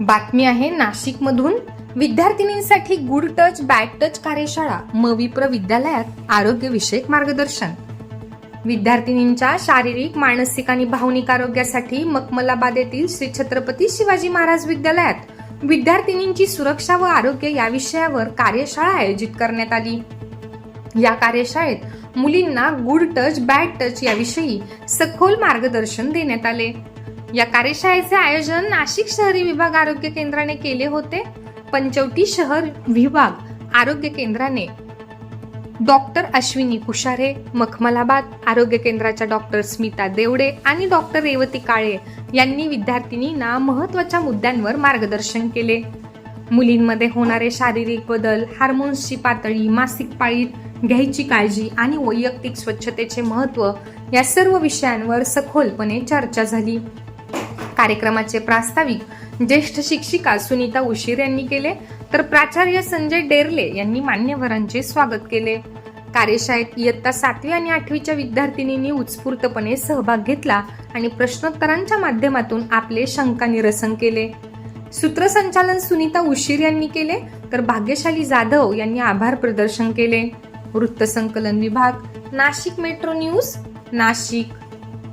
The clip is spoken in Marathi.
बातमी आहे नाशिकमधून. विद्यार्थिनींसाठी गुड टच बॅड टच कार्यशाळा मविप्र विद्यालयात आरोग्यविषयक मार्गदर्शन. विद्यार्थिनींच्या शारीरिक मानसिक आणि भावनिक आरोग्यासाठी मकमलाबाद येथील श्री छत्रपती शिवाजी महाराज विद्यालयात विद्यार्थिनींची सुरक्षा व आरोग्य या विषयावर कार्यशाळा आयोजित करण्यात आली. या कार्यशाळेत मुलींना गुड टच बॅड टच याविषयी सखोल मार्गदर्शन देण्यात आले. या कार्यशाळेचे आयोजन नाशिक शहरी विभाग आरोग्य केंद्राने केले होते. पंचवटी शहर विभाग आरोग्य केंद्राने. डॉक्टर अश्विनी कुशारे मखमलाबाद आरोग्य केंद्राच्या डॉक्टर स्मिता देवडे आणि डॉक्टर रेवती काळे यांनी विद्यार्थिनींना महत्त्वाच्या मुद्द्यांवर मार्गदर्शन केले. मुलींमध्ये होणारे शारीरिक बदल हार्मोन्सची पातळी मासिक पाळीत घ्यायची काळजी आणि वैयक्तिक स्वच्छतेचे महत्त्व या सर्व विषयांवर सखोलपणे चर्चा झाली. कार्यक्रमाचे प्रास्ताविक ज्येष्ठ शिक्षिका सुनीता उशीर यांनी केले तर प्राचार्य संजय डेरले यांनी मान्यवरांचे स्वागत केले. कार्यशाळेत इयत्ता सातवी आणि आठवीच्या विद्यार्थिनींनी उत्स्फूर्तपणे सहभाग घेतला आणि प्रश्नोत्तरांच्या माध्यमातून आपले शंका निरसन केले. सूत्रसंचालन सुनीता उशीर यांनी केले तर भाग्यशाली जाधव यांनी आभार प्रदर्शन केले. वृत्तसंकलन विभाग नाशिक मेट्रो न्यूज नाशिक.